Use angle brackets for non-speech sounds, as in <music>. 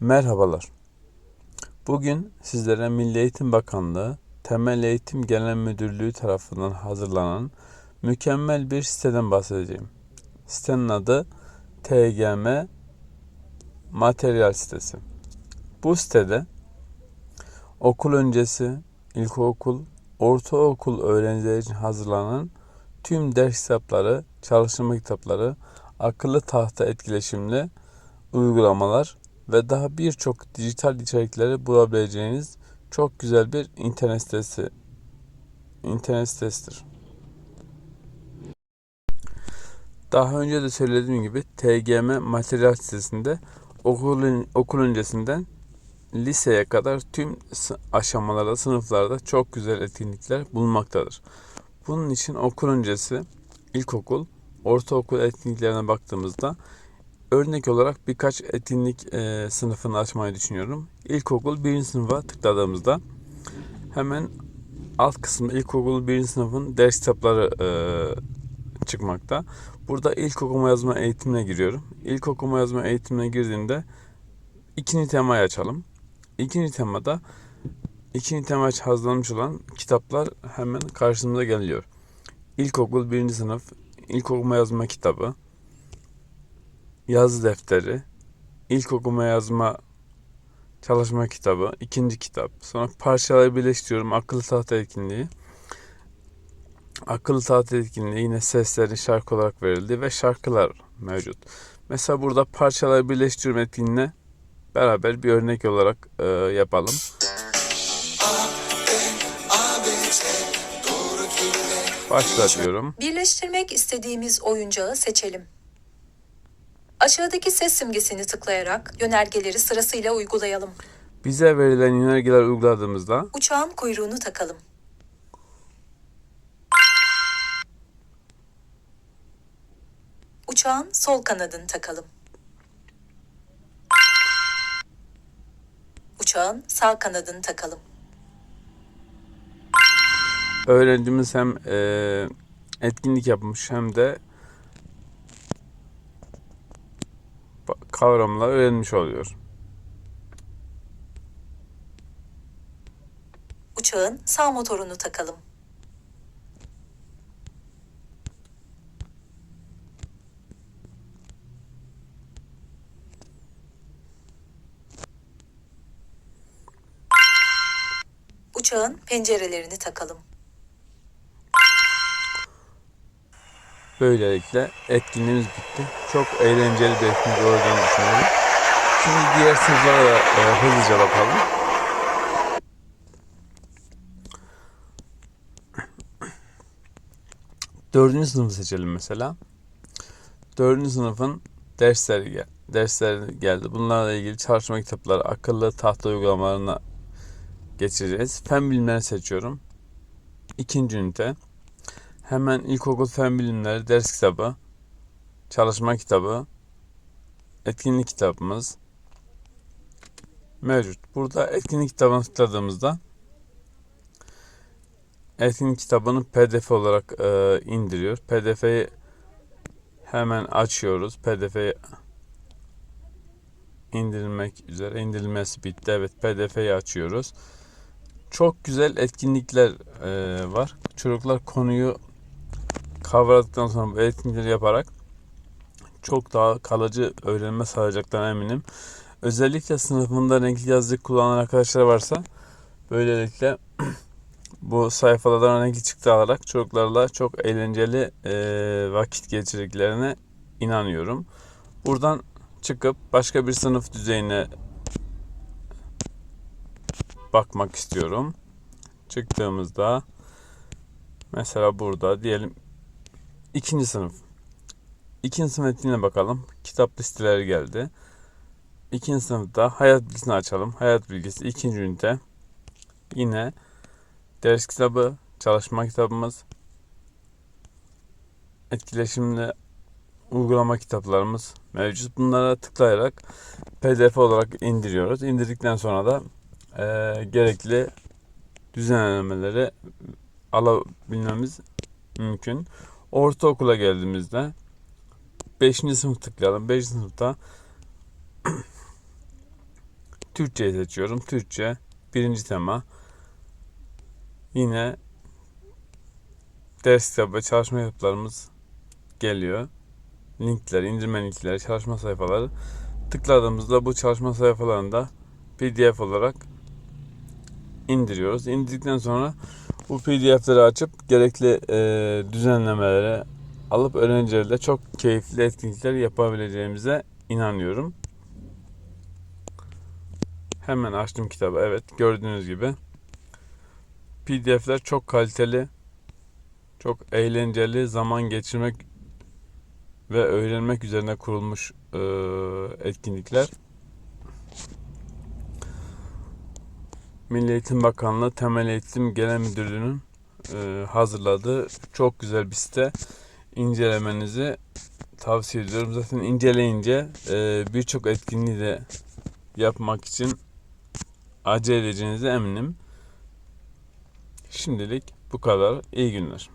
Merhabalar. Bugün sizlere Milli Eğitim Bakanlığı Temel Eğitim Genel Müdürlüğü tarafından hazırlanan mükemmel bir siteden bahsedeceğim. Sitenin adı TGM Materyal sitesi. Bu sitede okul öncesi, ilkokul, ortaokul öğrencileri için hazırlanan tüm ders kitapları, çalışma kitapları, akıllı tahta etkileşimli uygulamalar ve daha birçok dijital içerikleri bulabileceğiniz çok güzel bir internet sitesi internet sitesidir. Daha önce de söylediğim gibi TGM materyal sitesinde okul, okul öncesinden liseye kadar tüm aşamalarda, sınıflarda çok güzel etkinlikler bulunmaktadır. Bunun için okul öncesi, ilkokul, ortaokul etkinliklerine baktığımızda örnek olarak birkaç etkinlik e, sınıfını açmayı düşünüyorum. İlkokul 1. sınıfa tıkladığımızda hemen alt kısımda ilkokul 1. sınıfın ders kitapları e, çıkmakta. Burada ilk okuma yazma eğitimine giriyorum. İlk okuma yazma eğitimine girdiğimde ikinci temayı açalım. İkinci temada ikinci tema hazırlanmış olan kitaplar hemen karşımıza geliyor. İlkokul 1. sınıf ilk okuma yazma kitabı, yazı defteri, ilk okuma yazma çalışma kitabı, ikinci kitap. Sonra parçaları birleştiriyorum. Akıllı tahta etkinliği. Akıllı tahta etkinliği yine sesleri şarkı olarak verildi ve şarkılar mevcut. Mesela burada parçaları birleştiriyorum etkinliğine beraber bir örnek olarak e, yapalım. Başla diyorum. Birleştirmek istediğimiz oyuncağı seçelim. Aşağıdaki ses simgesini tıklayarak yönergeleri sırasıyla uygulayalım. Bize verilen yönergeler uyguladığımızda Uçağın kuyruğunu takalım. Uçağın sol kanadını takalım. Uçağın sağ kanadını takalım. öğrencimiz hem e, etkinlik yapmış hem de kavramlar öğrenmiş oluyor. Uçağın sağ motorunu takalım. Uçağın pencerelerini takalım. Böylelikle etkinliğimiz bitti. Çok eğlenceli bir etkinlik olacağını düşünüyorum. Şimdi diğer sınıflara da e, hızlıca bakalım. Dördüncü sınıfı seçelim mesela. Dördüncü sınıfın dersleri gel dersleri geldi. Bunlarla ilgili çalışma kitapları, akıllı tahta uygulamalarına geçeceğiz. Fen bilimlerini seçiyorum. İkinci ünite. Hemen ilkokul fen bilimleri ders kitabı, çalışma kitabı, etkinlik kitabımız mevcut. Burada etkinlik kitabını tıkladığımızda etkinlik kitabını pdf olarak e, indiriyor. pdf'yi hemen açıyoruz. pdf'yi indirilmek üzere. indirilmesi bitti. Evet pdf'yi açıyoruz. Çok güzel etkinlikler e, var. Çocuklar konuyu kavradıktan sonra bu etkinlikleri yaparak çok daha kalıcı öğrenme sağlayacaklarına eminim. Özellikle sınıfında renkli yazıcı kullanan arkadaşlar varsa böylelikle <clears throat> bu sayfalardan renkli çıktı alarak çocuklarla çok eğlenceli e, vakit geçirdiklerine inanıyorum. Buradan çıkıp başka bir sınıf düzeyine bakmak istiyorum. Çıktığımızda mesela burada diyelim ikinci sınıf. İkinci sınıf etkinliğine bakalım. Kitap listeleri geldi. İkinci sınıfta hayat bilgisini açalım. Hayat bilgisi ikinci ünite. Yine ders kitabı, çalışma kitabımız, etkileşimli uygulama kitaplarımız mevcut. Bunlara tıklayarak pdf olarak indiriyoruz. İndirdikten sonra da e, gerekli düzenlemeleri alabilmemiz mümkün. Ortaokula geldiğimizde 5. sınıf tıklayalım. 5. sınıfta <clears throat> Türkçeyi seçiyorum. Türkçe birinci tema. Yine ders kitabı çalışma kitaplarımız geliyor. Linkler, indirme linkleri, çalışma sayfaları. Tıkladığımızda bu çalışma sayfalarında PDF olarak indiriyoruz. İndirdikten sonra bu PDF'leri açıp gerekli e, düzenlemeleri alıp öğrencilerle çok keyifli etkinlikler yapabileceğimize inanıyorum. Hemen açtım kitabı. Evet gördüğünüz gibi PDF'ler çok kaliteli, çok eğlenceli, zaman geçirmek ve öğrenmek üzerine kurulmuş e, etkinlikler. Milli Eğitim Bakanlığı Temel Eğitim Genel Müdürlüğü'nün e, hazırladığı çok güzel bir site. İncelemenizi tavsiye ediyorum. Zaten inceleyince e, birçok etkinliği de yapmak için acele edeceğinize eminim. Şimdilik bu kadar. İyi günler.